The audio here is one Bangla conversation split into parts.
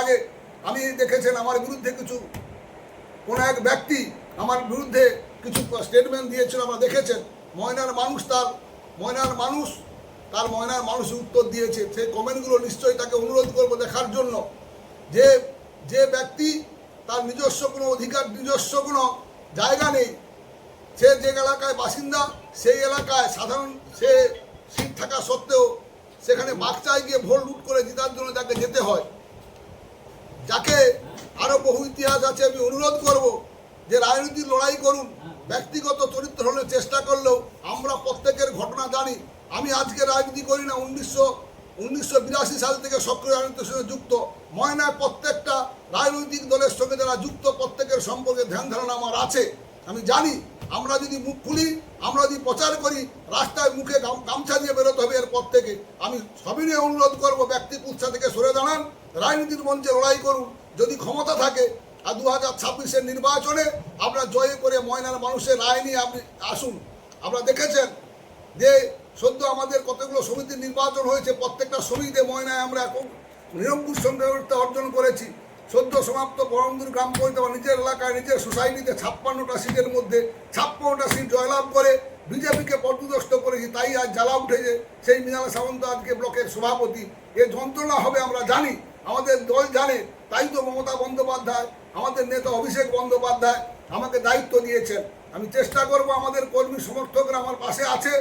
আগে আমি দেখেছেন আমার বিরুদ্ধে কিছু, কোনো এক ব্যক্তি আমার বিরুদ্ধে কিছু স্টেটমেন্ট দিয়েছিল, আমরা দেখেছেন। ময়নার মানুষ তার, ময়নার মানুষ, তার ময়নার মানুষ উত্তর দিয়েছে। সেই কমেন্টগুলো নিশ্চয়ই তাকে অনুরোধ করব দেখার জন্য। যে যে ব্যক্তি তার নিজস্ব কোনো অধিকার, নিজস্ব কোনো জায়গা নেই। সে যে এলাকায় বাসিন্দা, সেই এলাকায় সাধারণ সে সিট থাকা সত্ত্বেও সেখানে বাচ্চায় গিয়ে ভোট লুট করে জেতার জন্য তাকে যেতে হয়। যাকে আরও বহু ইতিহাস আছে, আমি অনুরোধ করব যে রাজনীতির লড়াই করুন, ব্যক্তিগত চরিত্র হলে চেষ্টা করলেও আমরা প্রত্যেকের ঘটনা জানি। আমি আজকে রাজনীতি করি না, উনিশশো উনিশশো বিরাশি সাল থেকে সক্রিয় রাজনীতির সঙ্গে যুক্ত। ময়নায় প্রত্যেকটা রাজনৈতিক দলের সঙ্গে যারা যুক্ত, প্রত্যেকের সম্পর্কে ধ্যান ধারণা আমার আছে। আমি জানি, আমরা যদি মুখ খুলি, আমরা যদি প্রচার করি, রাস্তায় মুখে গাম- গামছা এরপর থেকে আমি সবই অনুরোধ করব ব্যক্তি কুৎসা থেকে সরে দাঁড়ান, রাজনীতির মঞ্চে লড়াই করুন। যদি ক্ষমতা থাকে, আর দু হাজার ছাব্বিশের নির্বাচনে আপনার জয় করে ময়নার মানুষের রায় নিয়ে আপনি আসুন। আপনারা দেখেছেন যে সদ্য আমাদের কতগুলো সমিতির নির্বাচন হয়েছে, প্রত্যেকটা সমিতিতে ময়নায় আমরা এখন নিরঙ্কুশ সংখ্যাগরিষ্ঠতা অর্জন করেছি। সদ্য সমাপ্ত বরমদুর গ্রাম পঞ্চায়েত নিজের এলাকায় নিজের সোসাইটিতে ছাপ্পান্নটা সিটের মধ্যে ছাপ্পান্নটা সিট জয়লাভ করে বিজেপিকে পর্যদস্ত করেছি, তাই আজ জ্বালা উঠেছে। সেই মৃণাল সামন্ত আজকে ব্লকের সভাপতি। এ যন্ত্রণা হবে, আমরা জানি, আমাদের দল জানে, তাই তো মমতা বন্দ্যোপাধ্যায়, আমাদের নেতা অভিষেক বন্দ্যোপাধ্যায় আমাকে দায়িত্ব দিয়েছেন। আমি চেষ্টা করব আমাদের কর্মী সমর্থকরা আমার পাশে আছে।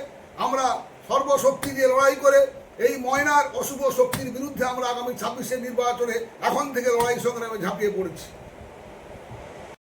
আমরা সর্বশক্তি দিয়ে লড়াই করে, এই ময়নার অশুভ শক্তির বিরুদ্ধে আমরা আগামী ছাব্বিশের নির্বাচনে এখন থেকে লড়াই সংগ্রামে ঝাঁপিয়ে পড়েছি।